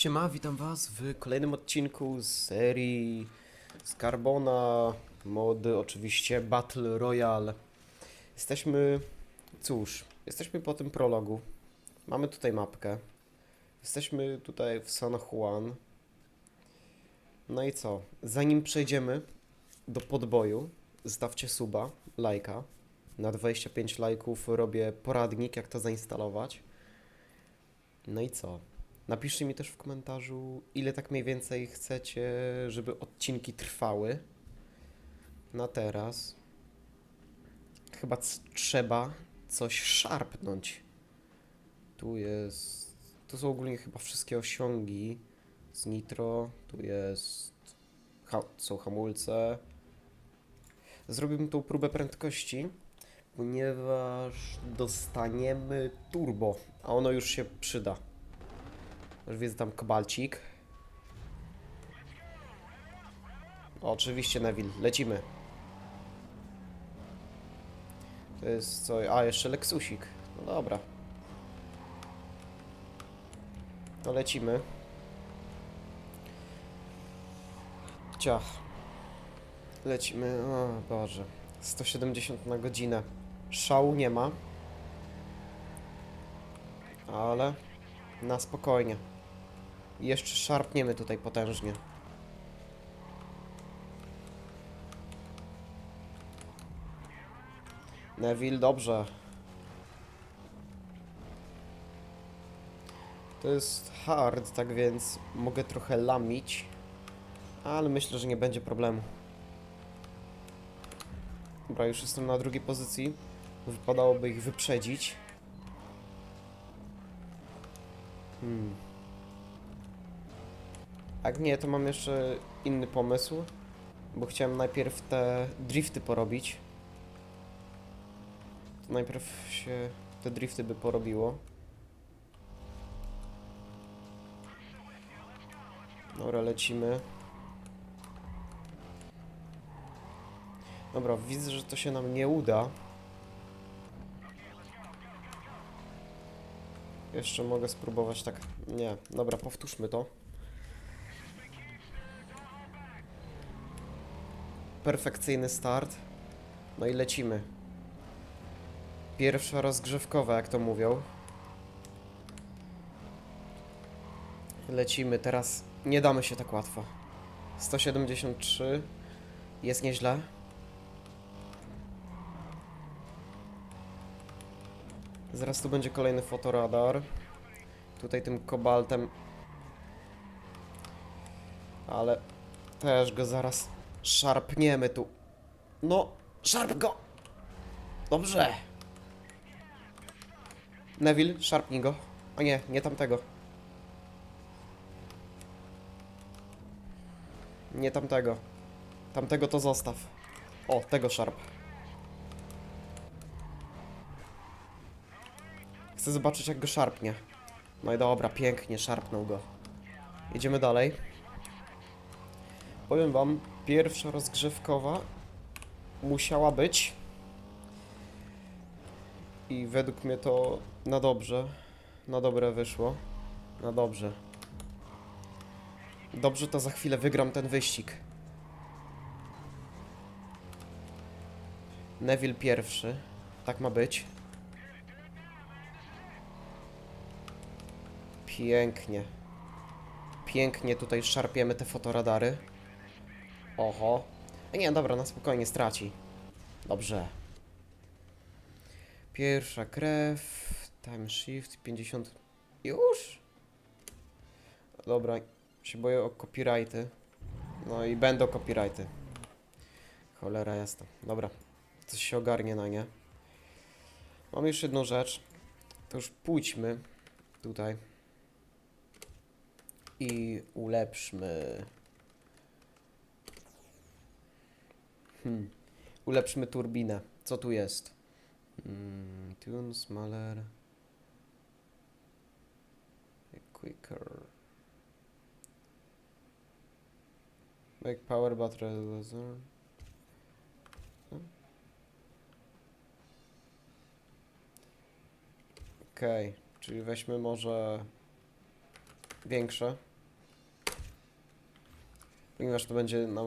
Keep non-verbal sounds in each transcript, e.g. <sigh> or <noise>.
Siema, witam was w kolejnym odcinku z serii z Carbona, mody oczywiście Battle Royale. Jesteśmy, cóż, jesteśmy po tym prologu. Mamy tutaj mapkę. Jesteśmy tutaj w San Juan. No i co? Zanim przejdziemy do podboju, zostawcie suba, lajka. Na 25 lajków robię poradnik, jak to zainstalować. No i co? Napiszcie mi też w komentarzu, ile tak mniej więcej chcecie, żeby odcinki trwały. Na teraz. Chyba trzeba coś szarpnąć. Tu jest. Tu są ogólnie chyba wszystkie osiągi z nitro. Tu jest. Ha, są hamulce. Zrobimy tą próbę prędkości, ponieważ dostaniemy turbo, a ono już się przyda. Już widzę tam kobalcik. Oczywiście, Neville, lecimy. To jest co? A, jeszcze Lexusik. No dobra. To lecimy. Ciach. Lecimy. O Boże. 170 na godzinę. Szału nie ma. Ale na spokojnie. Jeszcze szarpniemy tutaj potężnie. Neville, dobrze. To jest hard, tak więc mogę trochę lamić, ale myślę, że nie będzie problemu. Dobra, już jestem na drugiej pozycji. Wypadałoby ich wyprzedzić. Hmm. Jak nie, to mam jeszcze inny pomysł, bo chciałem najpierw te drifty porobić. To najpierw się te drifty by porobiło. Dobra, lecimy. Dobra, widzę, że to się nam nie uda. Jeszcze mogę spróbować tak. Nie, dobra, powtórzmy to. Perfekcyjny start. No i lecimy. Pierwsza rozgrzewkowa, jak to mówią. Lecimy, teraz nie damy się tak łatwo. 173 jest nieźle. Zaraz tu będzie kolejny fotoradar. Tutaj tym kobaltem. Ale też go zaraz szarpniemy tu. No, szarp go! Dobrze. Neville, szarpnij go. O nie, nie tamtego. Nie tamtego. Tamtego to zostaw. O, tego szarp. Chcę zobaczyć, jak go szarpnie. No i dobra, pięknie, szarpnął go. Jedziemy dalej. Powiem wam, pierwsza rozgrzewkowa musiała być. I według mnie to na dobrze. Na dobre wyszło. Na dobrze. Dobrze, to za chwilę wygram ten wyścig. Neville pierwszy. Tak ma być. Pięknie. Pięknie tutaj szarpiemy te fotoradary. Oho. Nie, dobra, na spokojnie straci. Dobrze. Pierwsza krew. Time shift 50. Już? Dobra, się boję o copyrighty. No i będą copyrighty. Cholera jasna. Dobra, coś się ogarnie na nie. Mam już jedną rzecz. To już pójdźmy tutaj i ulepszmy. Hmm. Ulepszmy turbinę. Co tu jest? Mm, tune smaller. Quicker. Make power battery laser. Okej, czyli weźmy może większe. ponieważ to będzie nam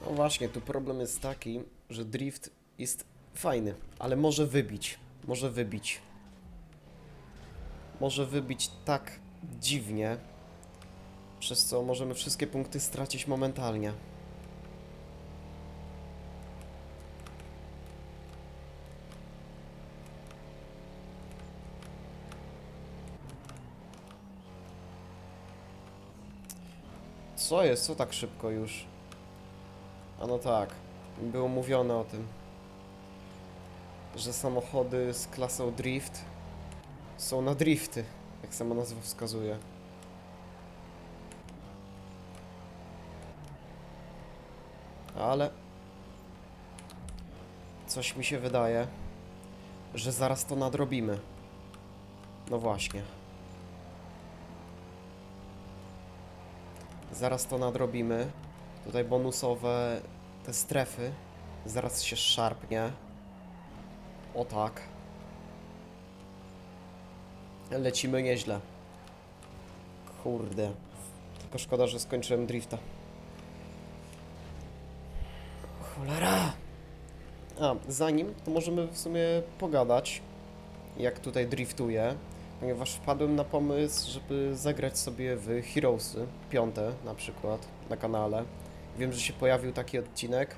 No właśnie, tu problem jest taki, że drift jest fajny, ale może wybić. Może wybić. Może wybić tak dziwnie, przez co możemy wszystkie punkty stracić momentalnie. Co jest? Co tak szybko już? A no tak, było mówione o tym, że samochody z klasą drift są na drifty, jak sama nazwa wskazuje. Ale coś mi się wydaje, że zaraz to nadrobimy. No właśnie. Zaraz to nadrobimy. Tutaj bonusowe te strefy. Zaraz się szarpnie. O tak. Lecimy nieźle. Kurde. Tylko szkoda, że skończyłem drifta. Cholera! A, zanim, to możemy w sumie pogadać, jak tutaj driftuję, ponieważ wpadłem na pomysł, żeby zagrać sobie w Heroesy, piąte na przykład, na kanale. Wiem, że się pojawił taki odcinek.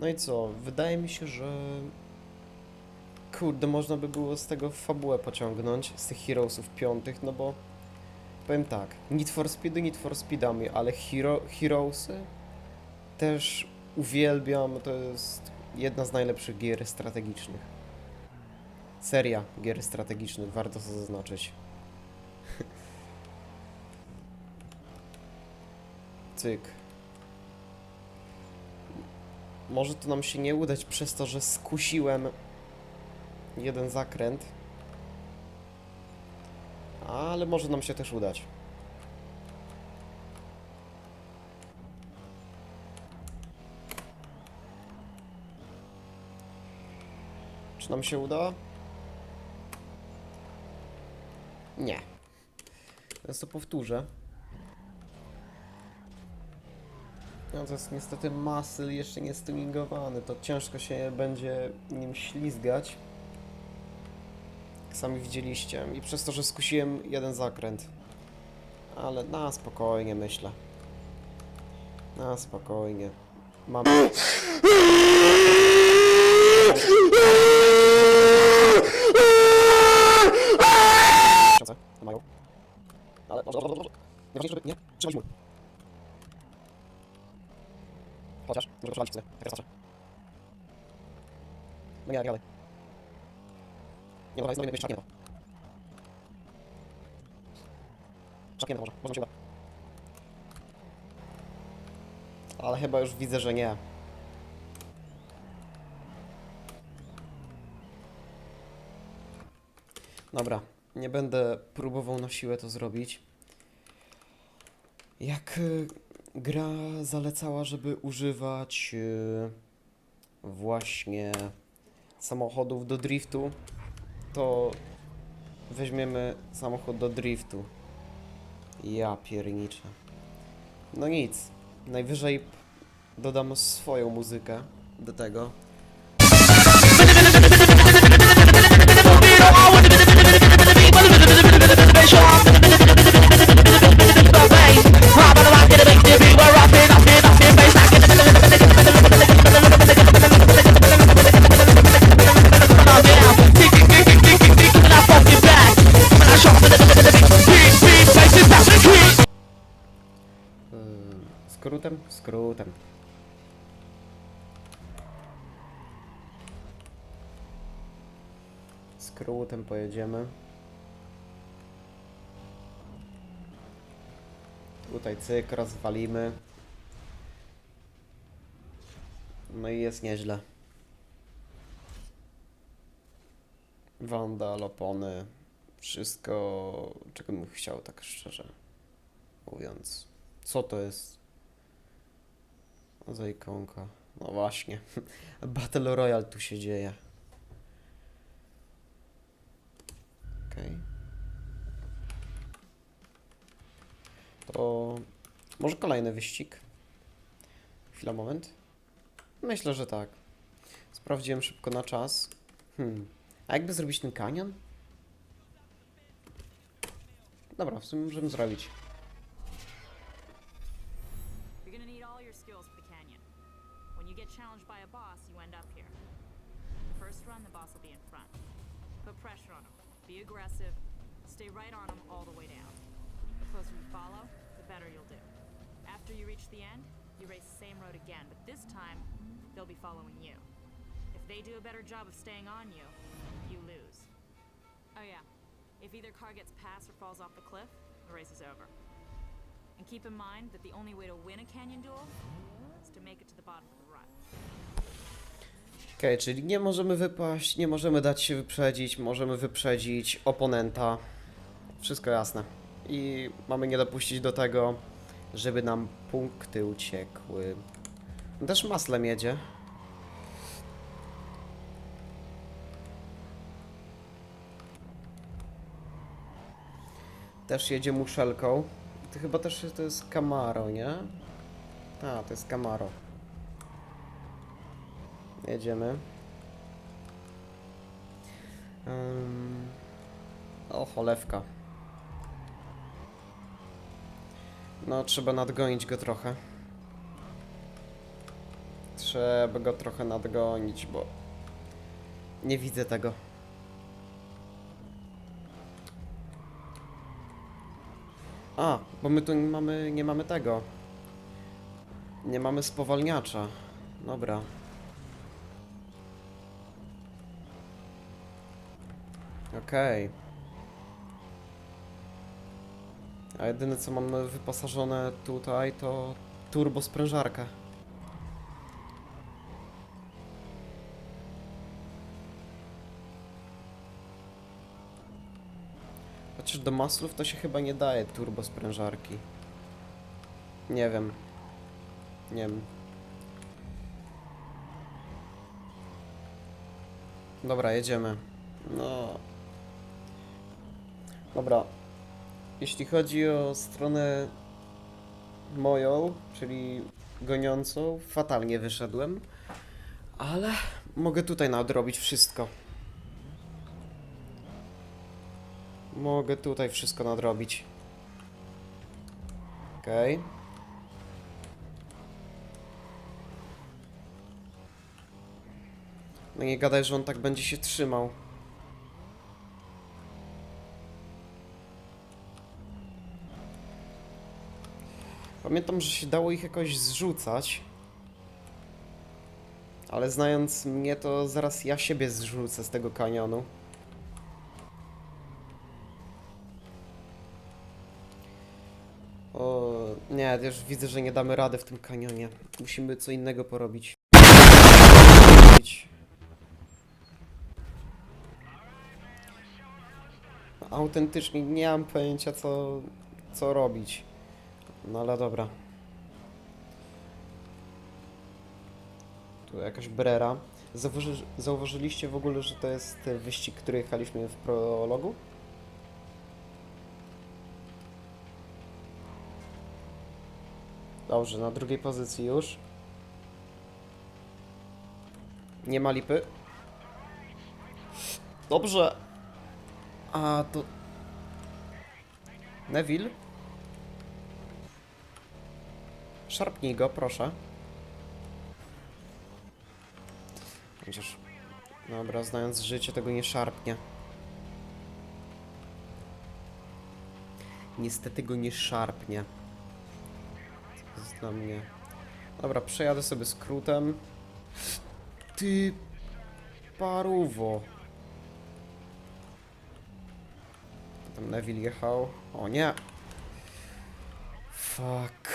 No i co? Wydaje mi się, że. Kurde, można by było z tego fabułę pociągnąć, z tych Heroesów piątych, no bo. Powiem tak, Need for Speedy, Need for Speedami, ale Hero, Heroesy też uwielbiam, to jest jedna z najlepszych gier strategicznych. Seria gier strategicznych, warto to zaznaczyć. <laughs> Cyk. Może to nam się nie udać przez to, że skusiłem jeden zakręt. Ale może nam się też udać. Czy nam się uda? Nie. Teraz to powtórzę. No to jest niestety masyl jeszcze nie stuningowany, to ciężko się będzie nim ślizgać. Jak sami widzieliście. I przez to, że skusiłem jeden zakręt. Ale na spokojnie myślę. Na spokojnie. Mam... <laughs> Tysiące mają. Ale dobrze, dobrze, dobrze. Najważniejsze, żeby nie trzymać mu. Chociaż, może przewalić sumie, tak wystarczy. No nie, nie dalej. Nie, dobra, jest jeszcze szarpnięto. Szarpnięto może, może mi się uda. Ale chyba już widzę, że nie. Dobra, nie będę próbował na siłę to zrobić. Jak y, gra zalecała, żeby używać y, właśnie samochodów do driftu, to weźmiemy samochód do driftu. Ja pierniczę. No nic, najwyżej dodam swoją muzykę do tego. Skrótem pojedziemy. Tutaj cyk, rozwalimy. No i jest nieźle. Wandal, opony, wszystko, czego bym chciał, tak szczerze mówiąc. Co to jest? Za ikonka. No właśnie. <laughs> Battle Royale tu się dzieje. Okej. To może kolejny wyścig? Chwila, moment. Myślę, że tak. Sprawdziłem szybko na czas. Hmm. A jakby zrobić ten kanion? Dobra, w sumie możemy zrobić. Be aggressive. Stay right on him all the way down. The closer you follow, the better you'll do. The end, you race the same road again, but this time, they'll be following you. If they do a better job of staying on you, you lose. Oh yeah. If either car gets past or falls off the cliff, the race is over. And keep in mind that the only way to win a canyon duel is to make it to the bottom of the run. Okej, czyli nie możemy wypaść, nie możemy dać się wyprzedzić, możemy wyprzedzić oponenta. Wszystko jasne. I mamy nie dopuścić do tego, żeby nam punkty uciekły. Też maslem jedzie. Też jedzie muszelką. To chyba też to jest Camaro, nie? A, to jest Camaro. Jedziemy. Ym... O, cholewka. No, trzeba nadgonić go trochę. Trzeba go trochę nadgonić, bo nie widzę tego. A, bo my tu nie mamy, nie mamy tego. Nie mamy spowalniacza. Dobra. Okej. A jedyne co mamy wyposażone tutaj to turbo sprężarka. Chociaż do maslów to się chyba nie daje turbo sprężarki. Nie wiem. Nie wiem. Dobra, jedziemy. No. Dobra. Jeśli chodzi o stronę moją, czyli goniącą, fatalnie wyszedłem. Ale mogę tutaj nadrobić wszystko. Mogę tutaj wszystko nadrobić. Okej. No nie gadaj, że on tak będzie się trzymał. Pamiętam, że się dało ich jakoś zrzucać. Ale znając mnie, to zaraz ja siebie zrzucę z tego kanionu. O, nie, już widzę, że nie damy rady w tym kanionie. Musimy co innego porobić. Autentycznie nie mam pojęcia, co, co robić. No ale dobra. Tu jakaś brera. Zauważy, zauważyliście w ogóle, że to jest wyścig, który jechaliśmy w prologu? Dobrze, na drugiej pozycji już. Nie ma lipy. Dobrze. A to... Neville? Szarpnij go, proszę. Chociaż... Dobra, znając życie, tego nie szarpnie. Niestety go nie szarpnie. To jest dla mnie... Dobra, przejadę sobie skrótem. Ty... Paruwo. Tam Neville jechał. O nie! Fuck.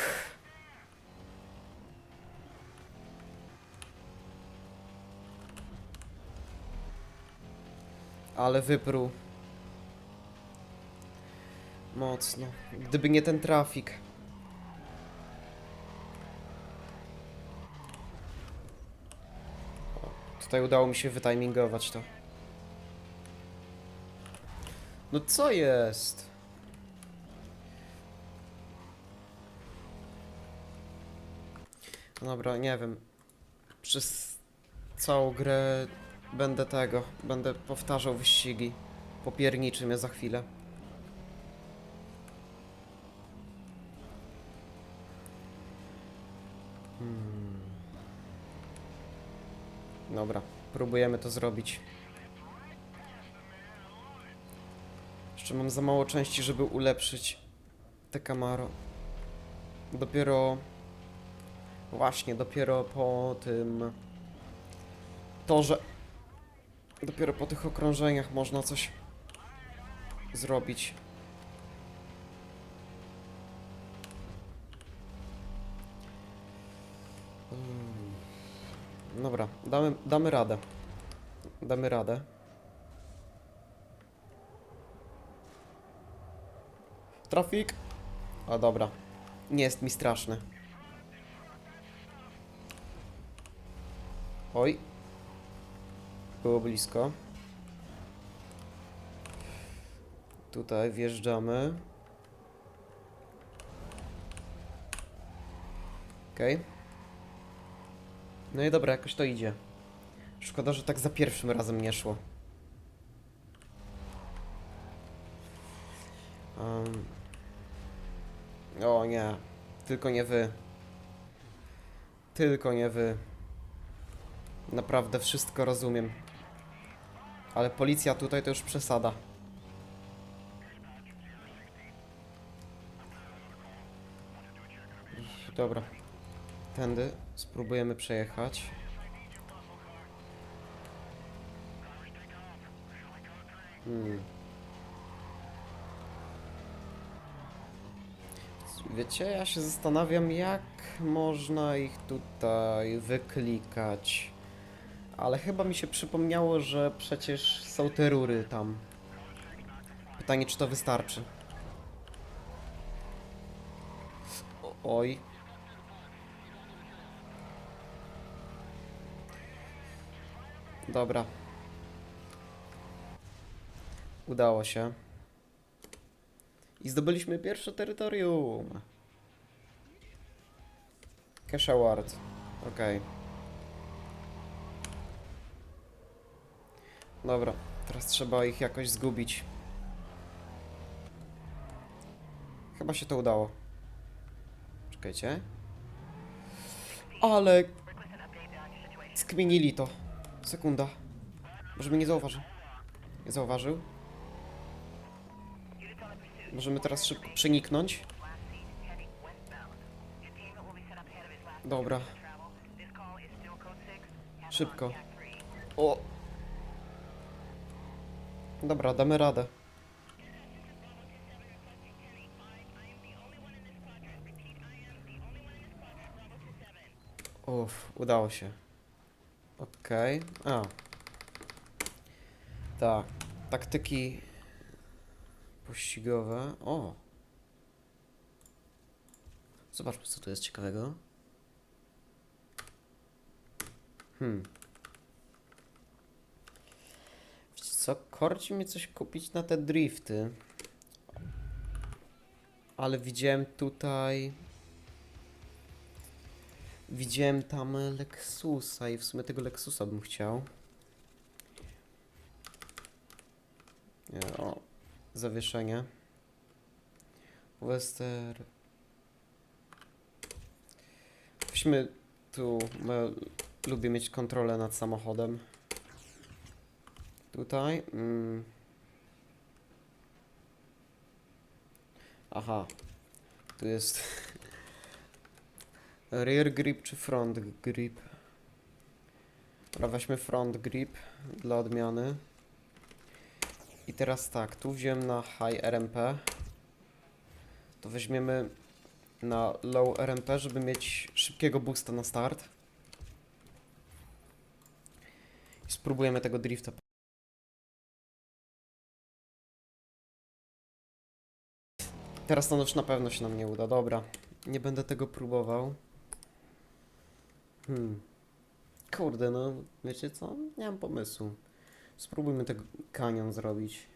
Ale wypruł. Mocno. Gdyby nie ten trafik. O, Tutaj udało mi się wytimingować to. No co jest? Dobra, nie wiem. Przez całą grę będę tego, będę powtarzał wyścigi. Popierniczy mnie za chwilę. Hmm. Dobra, próbujemy to zrobić. Jeszcze mam za mało części, żeby ulepszyć te Camaro. Dopiero... Właśnie, dopiero po tym torze. Dopiero po tych okrążeniach można coś zrobić. Mm. Dobra, damy, damy radę. Damy radę. Trafik. A dobra. Nie jest mi straszny. Oj. Było blisko. Tutaj wjeżdżamy. Okej. No i dobra, jakoś to idzie. Szkoda, że tak za pierwszym razem nie szło. Um. O nie, tylko nie wy. Tylko nie wy. Naprawdę wszystko rozumiem. Ale policja tutaj to już przesada. Dobra. Tędy spróbujemy przejechać. Hmm. Wiecie, ja się zastanawiam, jak można ich tutaj wyklikać. Ale chyba mi się przypomniało, że przecież są te rury tam. Pytanie, czy to wystarczy. O, oj. Dobra. Udało się. I zdobyliśmy pierwsze terytorium. Cash Award. Okej. Dobra, teraz trzeba ich jakoś zgubić. Chyba się to udało. Czekajcie. Ale... Skminili to. Sekunda. Może mnie nie zauważył. Nie zauważył. Możemy teraz szybko przeniknąć. Dobra. Szybko. O! Dobra, damy radę. Uff, udało się. Okej. A. Tak. Taktyki pościgowe. O. Zobaczmy, co tu jest ciekawego. Hmm. Wiecie co? Korci mnie coś kupić na te drifty. Ale widziałem tutaj... Widziałem tam Lexusa i w sumie tego Lexusa bym chciał. O, zawieszenie. Wester. Weźmy tu, lubię mieć kontrolę nad samochodem. Tutaj. Mm. Aha. Tu jest <laughs> rear grip czy front grip. Dobra, weźmy front grip dla odmiany. I teraz tak, tu wziąłem na high RMP. To weźmiemy na low RMP, żeby mieć szybkiego boosta na start. I spróbujemy tego drifta Teraz to już na pewno się nam nie uda. Dobra. Nie będę tego próbował. Hmm. Kurde, no wiecie co? Nie mam pomysłu. Spróbujmy tego kanion zrobić.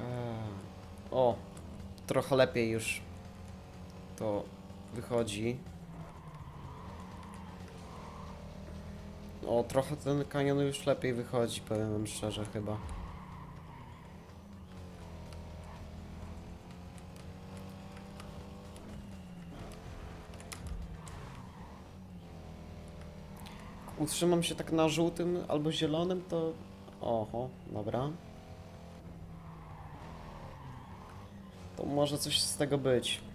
Eee, O, trochę lepiej już to wychodzi. O, trochę ten kanion już lepiej wychodzi, powiem wam szczerze chyba. Utrzymam się tak na żółtym albo zielonym, to... Oho, dobra. To może coś z tego być.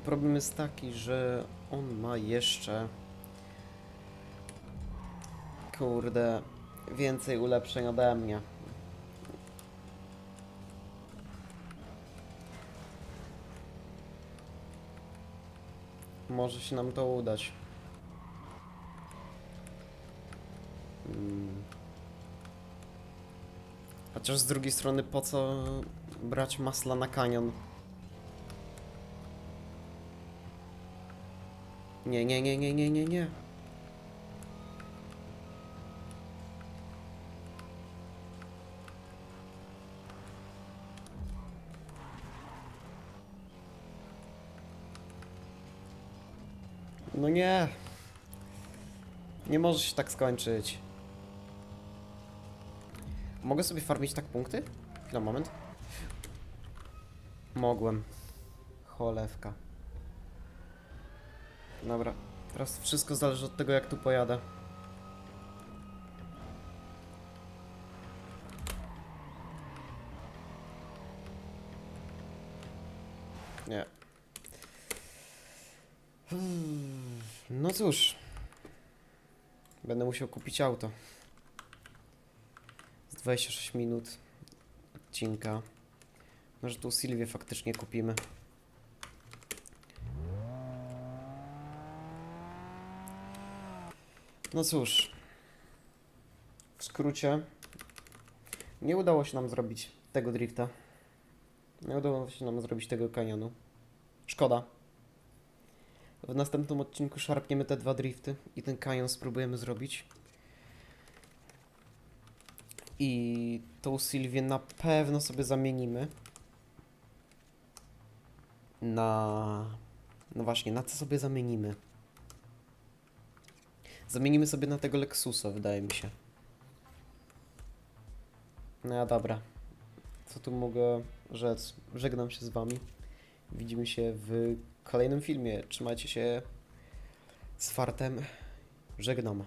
Problem jest taki, że on ma jeszcze... Kurde, więcej ulepszeń ode mnie. Może się nam to udać. Hmm. Chociaż z drugiej strony, po co brać masla na kanion? Nie, nie, nie, nie, nie, nie, nie. No nie. Nie może się tak skończyć. Mogę sobie farmić tak punkty? Na moment. Mogłem. Cholewka. Dobra. Teraz wszystko zależy od tego, jak tu pojadę. Nie. Hmm, No cóż. Będę musiał kupić auto. Z 26 minut odcinka. Może tu Sylwię faktycznie kupimy. No cóż. W skrócie. Nie udało się nam zrobić tego drifta. Nie udało się nam zrobić tego kanionu. Szkoda. W następnym odcinku szarpniemy te dwa drifty i ten kanion spróbujemy zrobić. I tą Sylwię na pewno sobie zamienimy na... No właśnie, na co sobie zamienimy? Zamienimy sobie na tego Lexusa, wydaje mi się. No dobra. Co tu mogę rzec? Żegnam się z wami. Widzimy się w kolejnym filmie. Trzymajcie się z fartem. Żegnam.